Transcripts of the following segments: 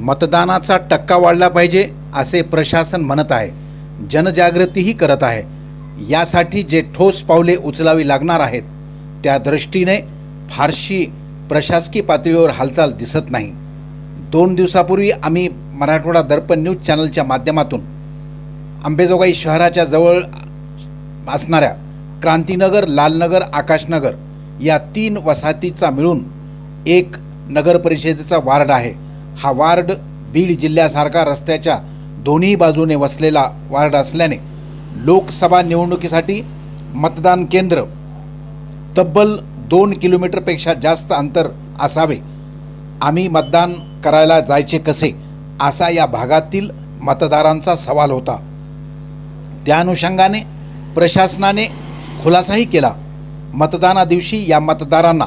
मतदानाचा टक्का वाढला पाहिजे असे प्रशासन म्हणत आहे. जनजागृतीही करत आहे. यासाठी जे ठोस पावले उचलावी लागणार आहेत त्या दृष्टीने फारशी प्रशासकीय पातळीवर हालचाल दिसत नाही. दोन दिवसापूर्वी आम्ही मराठवाडा दर्पण न्यूज चॅनलच्या माध्यमातून अंबेजोगाई शहराच्या जवळ असणाऱ्या क्रांतीनगर लालनगर आकाशनगर या तीन वसाहतीचा मिळून एक नगर परिषदेचा वार्ड आहे. हा वार्ड बीड जिल्ह्यासारखा रस्त्याच्या दोन्ही बाजूने वसलेला वार्ड असल्याने लोकसभा निवडणुकीसाठी मतदान केंद्र तब्बल दोन किलोमीटरपेक्षा जास्त अंतर असावे. आम्ही मतदान करायला जायचे कसे? असा या भागातील मतदारांचा सवाल होता. त्या अनुषंगाने प्रशासनाने खुलासाही केला. मतदाना दिवशी या मतदारांना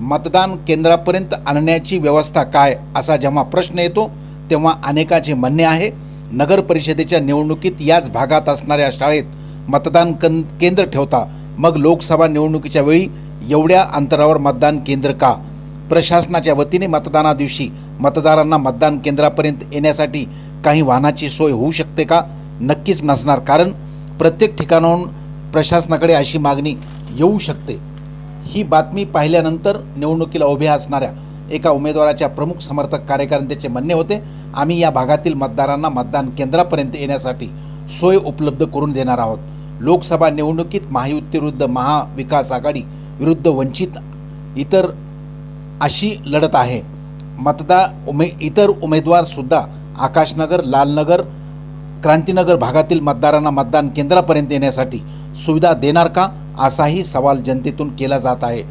मतदान केंद्रापर्यंत आणण्याची व्यवस्था काय असा जेव्हा प्रश्न येतो तेव्हा अनेकाचे म्हणणे आहे नगर परिषदेच्या निवडणुकीत याच भागात असणाऱ्या शाळेत मतदान कं केंद्र ठेवता मग लोकसभा निवडणुकीच्या वेळी एवढ्या अंतरावर मतदान केंद्र का? प्रशासनाच्या वतीने मतदाना दिवशी मतदारांना मतदान केंद्रापर्यंत येण्यासाठी काही वाहनाची सोय होऊ शकते का? नक्कीच नसणार कारण प्रत्येक ठिकाणाहून प्रशासनाकडे अशी मागणी येऊ शकते. ही बातमी पाहिल्यानंतर निवडणुकीला उभ्या असणाऱ्या एका उमेदवाराच्या प्रमुख समर्थक कार्यकर्त्यांचे म्हणणे होते आम्ही या भागातील मतदारांना मतदान केंद्रापर्यंत येण्यासाठी सोय उपलब्ध करून देणार आहोत. लोकसभा निवडणुकीत महायुतीविरुद्ध महाविकास आघाडी विरुद्ध वंचित इतर अशी लढत आहे. मतदा उमे इतर उमेदवारसुद्धा आकाशनगर लालनगर क्रांतीनगर भागातील मतदारांना मतदान केंद्रापर्यंत येण्यासाठी सुविधा देणार का? असाही सवाल जनतेतून केला जात आहे.